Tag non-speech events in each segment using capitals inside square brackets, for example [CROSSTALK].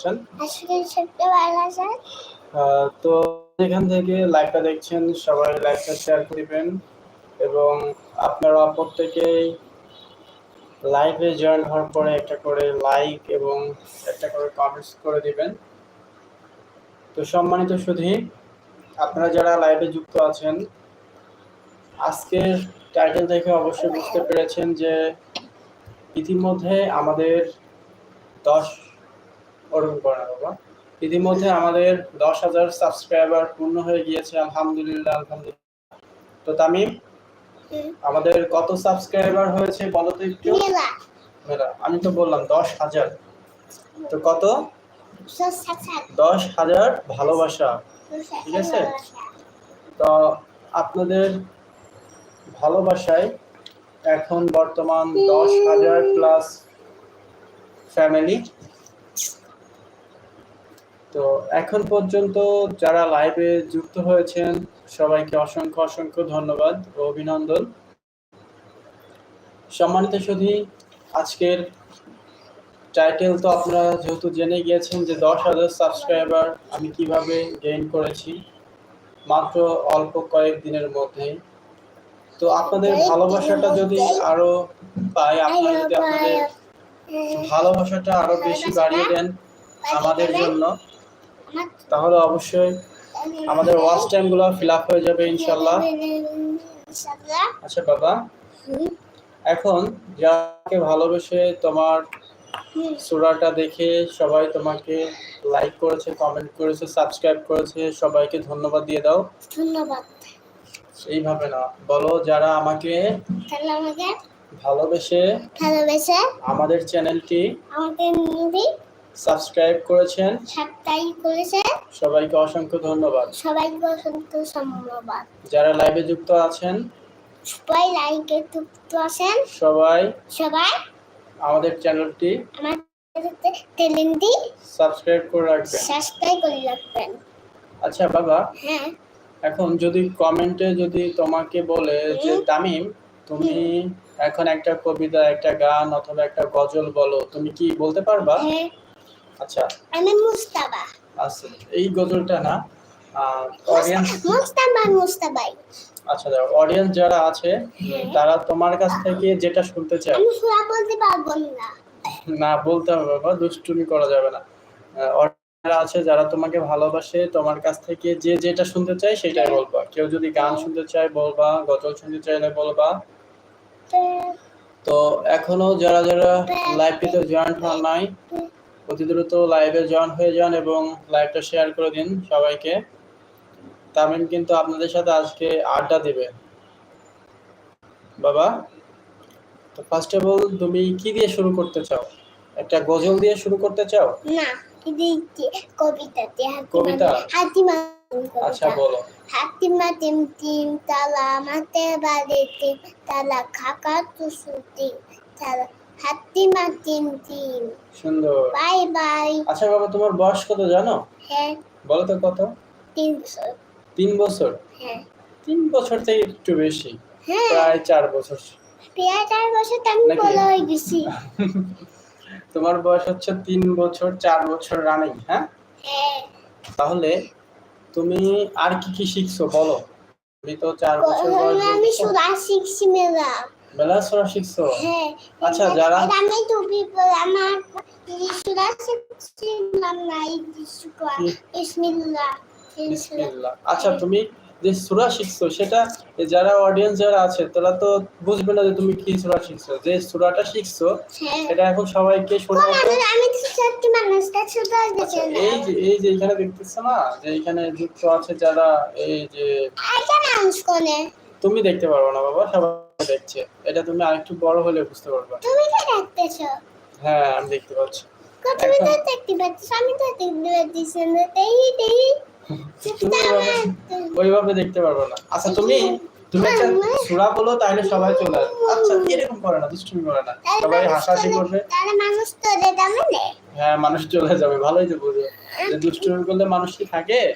আছেন আহ, তো এখান থেকে লাইভটা দেখছেন সবাই লাইভটা শেয়ার করবেন এবং আপনারা প্রত্যেকেই লাইভে জয়েন হওয়ার পরে একটা করে লাইক এবং একটা করে কমেন্টস করে দিবেন। তো সম্মানিত সুধী আপনারা যারা লাইভে যুক্ত আছেন আজকের টাইটেল দেখে অবশ্যই বুঝতে পেরেছেন যে ইতিমধ্যে আমাদের দশ ওরকম করে বাবা। ইতিমধ্যে আমাদের দশ হাজার সাবস্ক্রাইবার পূর্ণ হয়ে গিয়েছে আলহামদুলিল্লাহ আলহামদুলিল্লাহ। তো তামিম আমাদের কত সাবস্ক্রাইবার হয়েছে বলো তো একটু? আমি তো বললাম দশ হাজার। তো কত? দশ হাজার। ভালোবাসা। ঠিক আছে? তো আপনাদের ভালোবাসায় এখন বর্তমান দশ হাজার প্লাস ফ্যামিলি তো এখন পর্যন্ত যারা লাইভে যুক্ত হয়েছেন সবাইকে অসংখ্য অসংখ্য ধন্যবাদ ও অভিনন্দন। সম্মানিত সুধী আজকের টাইটেল তো আপনারা যেহেতু জেনে গিয়েছেন যে দশ হাজার সাবস্ক্রাইবার আমি কীভাবে গেইন করেছি মাত্র অল্প কয়েক দিনের মধ্যেই। তো আপনাদের ভালোবাসাটা যদি আরও পাই আপনারা যদি আপনাদের ভালোবাসাটা আরও বেশি বাড়িয়ে দেন আমাদের জন্য তাহলে অবশ্যই আমাদের ওয়াচ টাইমগুলো ফিল আপ হয়ে যাবে ইনশাল্লাহ ইনশাআল্লাহ। আচ্ছা বাবা। এখন যাকে ভালোবেসে তোমার সুরাটা দেখে সবাই তোমাকে লাইক করেছে কমেন্ট করেছে সাবস্ক্রাইব করেছে সবাইকে ধন্যবাদ দিয়ে দাও। ধন্যবাদ। এইভাবে না বলো যারা আমাকে আমাকে ভালোবেসে ভালোবেসে আমাদের চ্যানেলটি আমাদের মুভি সাবস্ক্রাইব করেছেন। সাবস্ক্রাইব করেছে সবাইকে অসংখ্য ধন্যবাদ। সবাইকে অসংখ্য ধন্যবাদ। যারা লাইভে যুক্ত আছেন সবাই লাইকে যুক্ত আছেন। সবাই সবাই আমাদের চ্যানেলটি আমাদের ট্যালেন্টটি সাবস্ক্রাইব করে রাখবেন। সাবস্ক্রাইব করে রাখবেন। আচ্ছা বাবা হ্যাঁ। এখন যদি কমেন্টে যদি তোমাকে বলে যে। তামিম তুমি এখন একটা কবিতা একটা গান অথবা একটা গজল বলো তুমি কি বলতে পারবা? হ্যাঁ। আচ্ছা। আমি মুস্তাবা। আচ্ছা এই গজলটা না অডিয়েন্স মুস্তাবা মুস্তাবাই। আচ্ছা অডিয়েন্স যারা আছে হ্যাঁ। তারা তোমার কাছ থেকে যেটা শুনতে চায় আমি সুরা বলতে পারব না। না বলতে হবে বাবা দুষ্টুমি করা যাবে না। যারা আছে যারা তোমাকে ভালোবাসে তোমার কাছ থেকে যে যেটা শুনতে চায় সেটাই বলবা। কেউ যদি গান শুনতে চায় বলবা গজল শুনতে চাইলে বলবা। তো এখনও যারা যারা লাইভটিতে জয়েন হন নাই অতি দ্রুত লাইভে জয়েন হয়ে যান এবং লাইভটা শেয়ার করে দিন সবাইকে। তামিম কিন্তু আপনাদের সাথে আজকে আড্ডা দিবে। বাবা তো ফার্স্ট অফ অল তুমি কি দিয়ে শুরু করতে চাও? একটা গজল দিয়ে শুরু করতে চাও? না কবিতাতে কবিতা? হাতিমা আচ্ছা বলো। হাতিমা টিম টিম তালা মাতে বাড়ি টিম তালা খাকা তুসুতি তালা সুন্দর। Bye bye. আচ্ছা বাবা তোমার বয়স কত জানো? হ্যাঁ। বলো তো কত? তিন বছর। তিন বছর? হ্যাঁ। তিন বছর থেকে একটু বেশি। হ্যাঁ। প্রায় চার বছর। প্রায় চার বছর আমি? বড় হয়ে গেছি। [LAUGHS] তোমার বয়স হচ্ছে তিন বছর চার বছর রানিং হ্যাঁ? হ্যাঁ। তাহলে তুমি আর কি কি শিখছো বলো? তুমি তো চার বছর আমি সুরা শিখছি মেলা। শিখছো? হ্যাঁ। আচ্ছা, যারা- আমি টুপি আমার শিখছিলাম না বিসমিল্লাহ আচ্ছা তুমি যে সূরা শিখছো সেটা যারা অডিয়েন্স যারা আছে তারা তো বুঝবে না যে তুমি কি সূরা শিখছো। যে সূরাটা শিখছো হ্যাঁ। এটা এখন সবাইকে শোনাবো আমি সত্যি মানুষটা আচ্ছা এই যে এই যে এখানে দেখতেছো না যে এখানে যুক্ত আছে যারা এই যে তুমি দেখতে পারবে না বাবা সবাই দেখছে। এটা তুমি আরেকটু বড় হলে বুঝতে পারবে। তুমি তো দেখতেছো। হ্যাঁ আমি দেখতে পাচ্ছি। তুমি তো দেখতে পাচ্ছ আমি তো দেখতে পাচ্ছি না ওইভাবে- দেখতে পারবে না। আচ্ছা তুমি তুমি একটা সূরা বলো তাহলে সবাই চলে আসবে। আচ্ছা এরকম করে না দুষ্টুমি করে না। সবাই হাসাহাসি করবে। তাহলে মানুষ এটা মানে হ্যাঁ মানুষ চলে যাবে ভালোই তো বুঝো। যে দুষ্টুমি করলে মানুষ কি থাকে?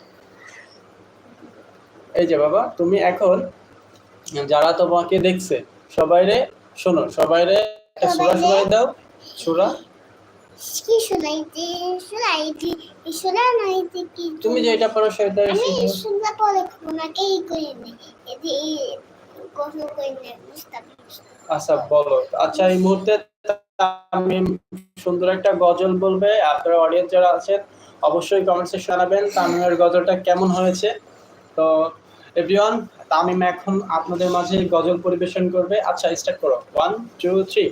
এই যে বাবা তুমি এখন যারা তোমাকে দেখছে সবাইরে শোনো সবাইরে সূরা শোনাই দাও। সূরা? কি শোনাইতে শোনাইতে কি তুমি যেটা পারো সেটা আমি করি নি করি আচ্ছা বলো। আচ্ছা এই মুহূর্তে আমি সুন্দর একটা গজল বলবে। আপনার অডিয়েন্স যারা আছেন অবশ্যই কমেন্ট সেকশন জানাবেন তামিমের গজলটা কেমন হয়েছে। তো এভরিওয়ান তামিম এখন আপনাদের মাঝে গজল পরিবেশন করবে। আচ্ছা স্টার্ট করো। ওয়ান টু থ্রি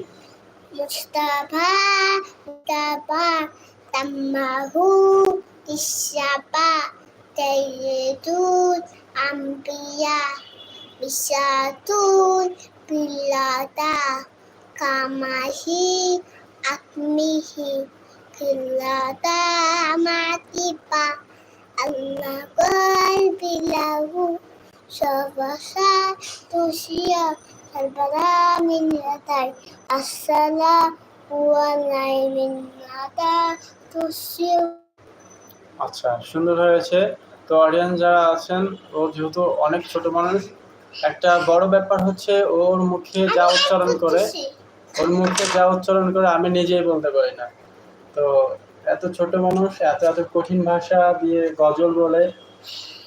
আল্লাহ Bilahu, Sabasa, Tusia, Albara, Minatai, Assalam ওয়ালাইমিনাতা তুসিউ আচ্ছা সুন্দর হয়েছে। তো অডিয়েন্স যারা আছেন ও যেহেতু অনেক ছোট মানুষ একটা বড় ব্যাপার হচ্ছে ওর মুখে যা উচ্চারণ করে ওর মুখে যা উচ্চারণ করে আমি নিজেই বলতে পারি না। তো এত ছোট মানুষ এত এত কঠিন ভাষা দিয়ে গজল বলে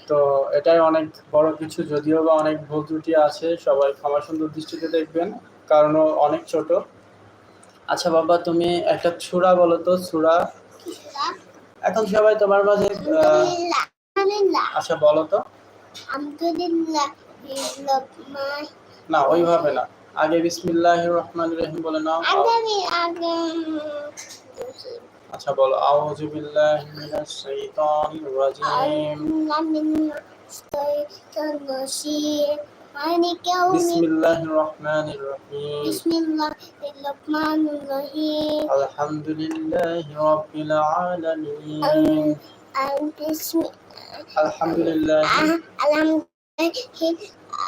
তো এটাই অনেক বড় কিছু যদিও বা অনেক ভুল ত্রুটি আছে সবাই ক্ষমা সুন্দর দৃষ্টিতে দেখবেন কারণ অনেক ছোট। আচ্ছা বাবা তুমি একটা ছুরা বলো তো ছুরা। এখন সবাই তোমার মাঝে আচ্ছা বলো তো। না ওইভাবে না। আগে বিসমিল্লাহ রহমান রহিম বলে নাও। আচ্ছা বল আউযু বিল্লাহি মিনাশ শাইতানির রাজিম। বিসমিল্লাহির রহমানির রহিম। বিসমিল্লাহির রহমানির রহিম। আলহামদুলিল্লাহি রাব্বিল আলামিন। আলহামদুলিল্লাহ আলহামদুলিল্লাহ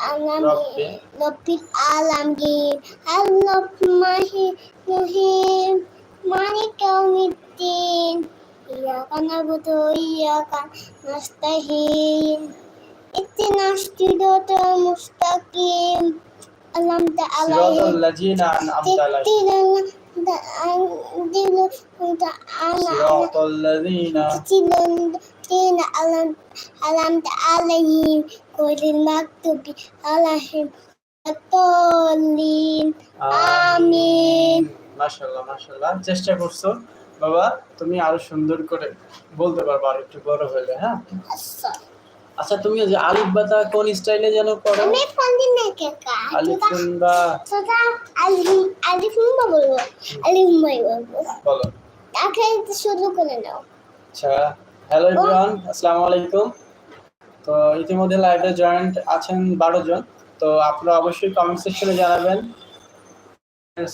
আলামিন। রব্বিল আলামিন। আর রহমানির রহিম Mari kau meeting. Iya kan aku tuh iya kan mustahil. Itinas tidak mustaqim. Alam ta'ala. Tidak alam alam আমিন। মাশাআল্লাহ মাশাআল্লাহ। চেষ্টা করছ। বাবা তুমি আরও সুন্দর করে বলতে পারবে আর একটু বড় হলে হ্যাঁ? আচ্ছা। তুমি যে আলিফ বাতা কোন স্টাইলে যেন করো আমি পান্দি না কাকা আলিফুন বা? সদা আলিম আলিফ মা বলব? আলিম মাই বলব। বলো। তাকে শুরু করে নাও। আচ্ছা। হ্যালো এভরিওয়ান আসসালামু আলাইকুম। তো ইতিমধ্যে লাইভে জয়েন্ট আছেন বারো জন। তো আপনারা অবশ্যই কমেন্ট সেকশনে জানাবেন।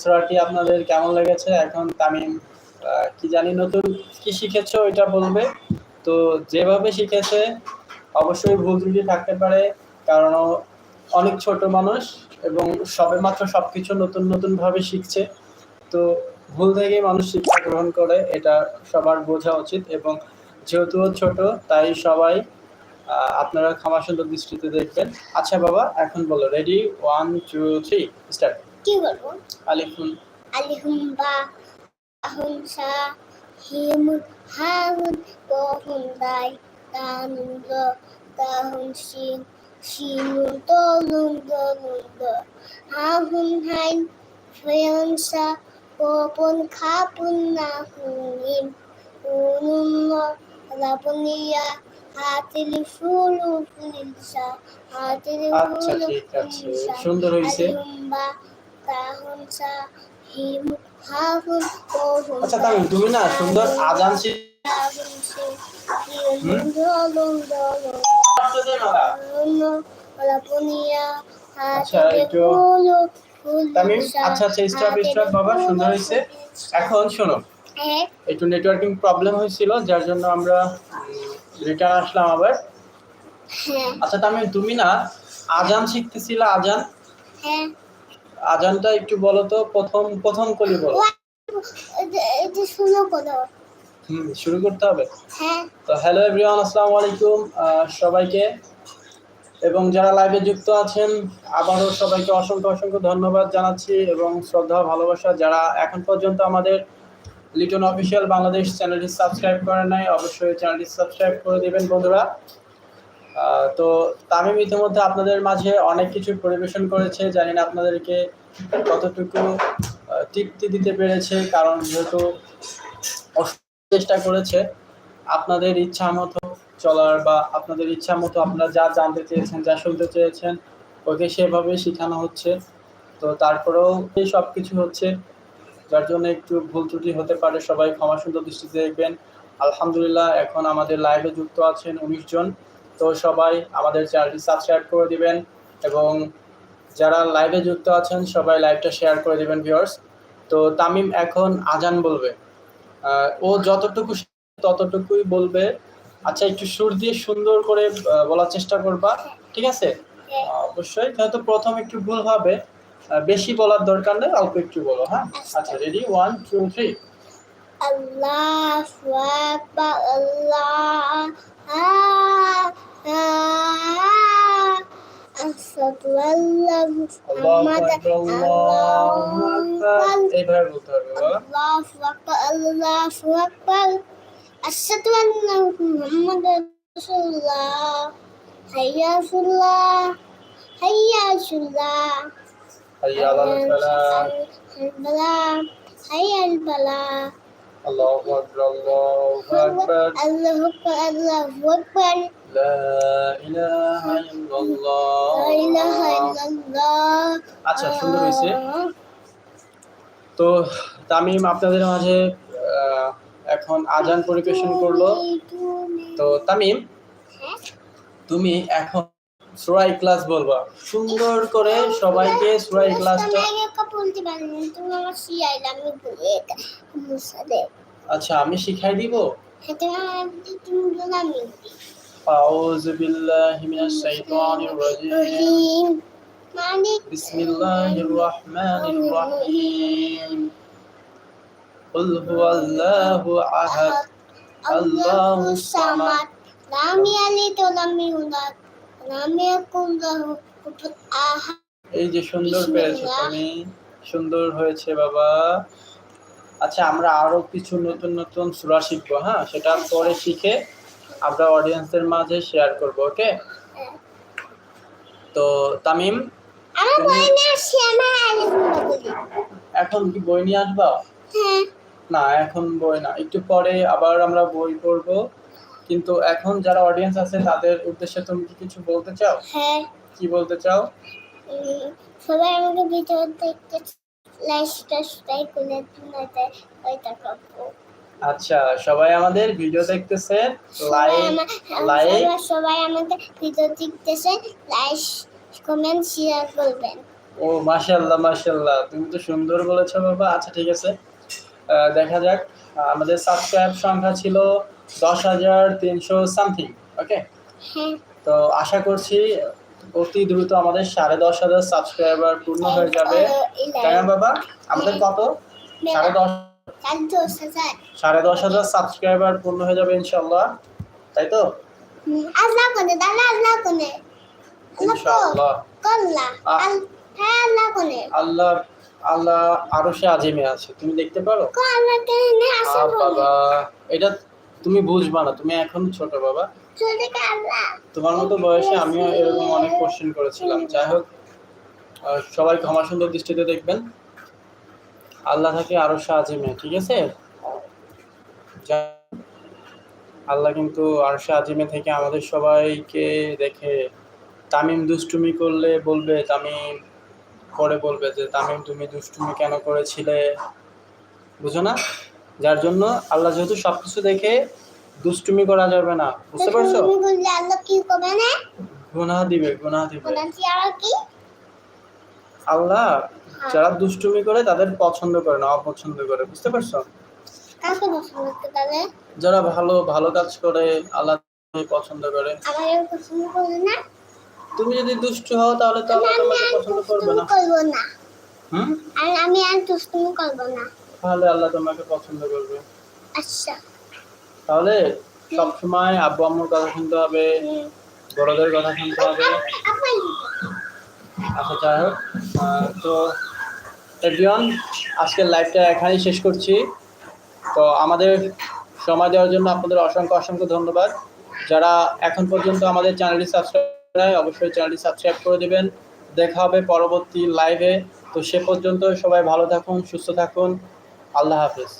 সূরাটি আপনাদের কেমন লেগেছে? এখন তামিম কি জানি, নতুন কি শিখেছো এটা বলবে? তো যেভাবে শিখেছে, অবশ্যই ভুল ত্রুটি থাকতে পারে, কারণ অনেক ছোট মানুষ এবং সবেমাত্র সবকিছু নতুন নতুন ভাবে শিখছে। তো ভুল থেকেই মানুষ শিক্ষা গ্রহণ করে, এটা সবার বোঝা উচিত এবং যেহেতু ছোট, তাই সবাই আপনারা ক্ষমা সুন্দর দৃষ্টিতে দেখবেন। আচ্ছা বাবা, এখন বলো ready one two three start কি বলব? আলিফুন আলিহুম বা আহুম সা হিম হাহুন কোহুন দাই তানুন দ তাহুন সিন সিনুন তলুন দলুন দ হাহুন হাইন ফেয়ন সা কোপন খাপুন না হুনিম উনুন ল হাতিল ফুলু হাতিল আচ্ছা ফুলু ঠিক আছে। সুন্দর হয়েছে আচ্ছা তামিম তুমি না সুন্দর আজান আচ্ছা, আচ্ছা আচ্ছা স্টপ স্টপ বাবা সুন্দর হয়েছে। এখন শোনো একটু নেটওয়ার্কিং প্রবলেম হয়েছিল যার জন্য আমরা রিটার্ন আসলাম আবার। হ্যাঁ। আচ্ছা তামিম তুমি না আজান শিখতেছিলে আজান? হ্যাঁ। আজানটা একটু বলো তো প্রথম প্রথম কলি বলো। শুরু হুম শুরু করতে হবে? হ্যাঁ। তো হ্যালো এভরিওয়ান আসসালামু আলাইকুম সবাইকে। এবং যারা লাইভে যুক্ত আছেন আবারও সবাইকে অসংখ্য অসংখ্য ধন্যবাদ জানাচ্ছি এবং শ্রদ্ধা ভালোবাসা। যারা এখন পর্যন্ত আমাদের লিটন অফিসিয়াল বাংলাদেশ চ্যানেলটি সাবস্ক্রাইব করেন নাই অবশ্যই চ্যানেলটি সাবস্ক্রাইব করে দেবেন বন্ধুরা। তো তামিম ইতিমধ্যে আপনাদের মাঝে অনেক কিছু পরিবেশন করেছে। জানি না আপনাদেরকে কতটুকু তৃপ্তি দিতে পেরেছে, কারণ যেহেতু চেষ্টা করেছে, আপনাদের ইচ্ছা মতো চলার বা আপনাদের ইচ্ছা মতো আপনারা যা জানতে চেয়েছেন, যা শুনতে চেয়েছেন, ওকে সেভাবে শেখানো হচ্ছে। তো তারপরেও এই সব কিছু হচ্ছে, যার জন্য একটু ভুল ত্রুটি হতে পারে, সবাই ক্ষমা সুন্দর দৃষ্টিতে দেখবেন। আলহামদুলিল্লাহ, এখন আমাদের লাইভে যুক্ত আছেন উনিশ জন। তো সবাই আমাদের চ্যানেলটি সাবস্ক্রাইব করে দিবেন এবং যারা লাইভে যুক্ত আছেন সবাই লাইভটা শেয়ার করে দিবেন ভিউয়ার্স তো তামিম এখন আজান বলবে। ও যতটুকু ততটুকুই বলবে। আচ্ছা একটু সুর দিয়ে সুন্দর করে বলার চেষ্টা করবা। ঠিক আছে? হ্যাঁ। অবশ্যই। যেহেতু প্রথম একটু ভুল হবে বেশি বলার দরকার নেই অল্প একটু বলো হ্যাঁ? আচ্ছা। Ready one two three Allahu Akbar Allah ah, ah, Asyhadu an la আল্লাহু Muhammad আকবার আল্লাহু আকবার এইভাবে বলতে হবে বাবা Allahu Akbar Allahu Akbar Asyhadu an la Muhammad Rasulullah Hayya Rasulullah Hayya Rasulullah হাইয়া আলাল ফালাহ Al-Bala Hayya Al-Bala আল্লাহু আকবার আল্লাহু আকবার Allahu Akbar আচ্ছা সুন্দর হয়েছে। তো তামিম আপনাদের মাঝে এখন আজান পরিবেশন করল। তো তামিম হ্যাঁ? তুমি এখন সুরাই ক্লাস বলবা। সুন্দর করে সবাইকে সুরাই ক্লাসটা আচ্ছা আমি শিখাই দিব? হেঁটে আমার তুমি বলে আমি আউযু বিল্লাহি মিনাশ শাইতানির রাজিম রহিম মালিক বিসমিল্লাহির রাহমানির রাহিম قل هو الله أحد আল্লাহু সামাদ লাম ইয়ালিদ ওয়া লাম ইউলাদ ওয়া লাম ইয়াকুল লাহু কুফুয়ান আহাদ এই যে সুন্দর পেরেছো তুমি সুন্দর হয়েছে বাবা আচ্ছা আমরা আরো কিছু নতুন নতুন সূরা শিখবো হ্যাঁ সেটা পরে শিখে আমরা অডিয়েন্সের মাঝে শেয়ার করব ওকে তো তামিম আমার বই নিয়ে আসছি এখন কি বই নিয়ে আসবা? হ্যাঁ। না এখন বই না একটু পরে আবার আমরা বই পড়ব। কিন্তু এখন যারা অডিয়েন্স আছে তাদের উদ্দেশ্যে তুমি কি কিছু বলতে চাও? হ্যাঁ। কি বলতে চাও? সবাই আমাকে ভিডিও দেখতে লাইক সাবস্ক্রাইব করে দিতে ওইটা করব আচ্ছা সবাই আমাদের ভিডিও দেখতেছে লাইক লাইক সবাই- আমাদের ভিডিও দেখতেছে লাইক কমেন্ট শেয়ার করবেন। ও মাশাল্লাহ মাশাল্লাহ তুমি তো সুন্দর বলেছ বাবা। আচ্ছা ঠিক আছে। দেখা যাক। আমাদের সাবস্ক্রাইব সংখ্যা ছিল দশ হাজার তিনশো সামথিং ওকে হ্যাঁ। তো আশা করছি অতি দ্রুত আমাদের সাড়ে দশ হাজার সাবস্ক্রাইবার পূর্ণ হয়ে যাবে। তাই না বাবা? আমাদের কত? সাড়ে দশ সাড়ে দশ হাজার। সাবস্ক্রাইবার পূর্ণ হয়ে যাবে ইনশাল্লাহ তাই তো? আল্লাহ কোনে আল্লাহ কোনে। ইনশাআল্লাহ। কল্লা হ্যাঁ আল্লাহ কোনে। আল্লাহ আল্লাহ আরও সে আজিমে আছে। তুমি দেখতে পারো? আল্লাহ কেনে আসে বাবা। এটা তুমি বুঝবা না তুমি এখন ছোট বাবা। তোমার মতো বয়সে আমিও এরকম অনেক কোশ্চেন করেছিলাম। যাই হোক সবাই ক্ষমা সুন্দর দৃষ্টিতে দেখবেন। আল্লাহ থাকে আরও সাজিমে ঠিক আছে? আল্লাহ কিন্তু আর আজিমে থেকে আমাদের সবাইকে দেখে। তামিম দুষ্টুমি করলে বলবে তামিম পরে বলবে যে তামিম তুমি দুষ্টুমি কেন করেছিলে? বুঝো না? যার জন্য আল্লাহ যেহেতু সবকিছু দেখে দুষ্টুমি করা যাবে না বুঝতে পারছ? গুনাহ দিবে গুনাহ দিবে। আল্লাহ যারা দুষ্টুমি করে তাদের পছন্দ করে না অপছন্দ করে বুঝতে পারছ? যারা ভালো ভালো কাজ করে আল্লাহ পছন্দ করে। তুমি যদি দুষ্টু হও তাহলে তো আল্লাহ তোমাকে পছন্দ করবে না। করব না। হুম? আর আমি আর দুষ্টুমি করব না। তাহলে আল্লাহ তোমাকে পছন্দ করবে। আচ্ছা। তাহলে সবসময় আব্বু আম্মুর কথা শুনতে হবে বড়দের কথা শুনতে হবে। আচ্ছা যাই হোক। তো, এভরিওয়ান, আজকের লাইভটা এখানেই শেষ করছি। তো আমাদের সময় দেওয়ার জন্য আপনাদের অসংখ্য অসংখ্য ধন্যবাদ। যারা এখন পর্যন্ত আমাদের চ্যানেলটি সাবস্ক্রাইব করেন অবশ্যই চ্যানেলটি সাবস্ক্রাইব করে দেবেন। দেখা হবে পরবর্তী লাইভে তো সে পর্যন্ত সবাই ভালো থাকুন, সুস্থ থাকুন। আল্লাহ হাফিজ।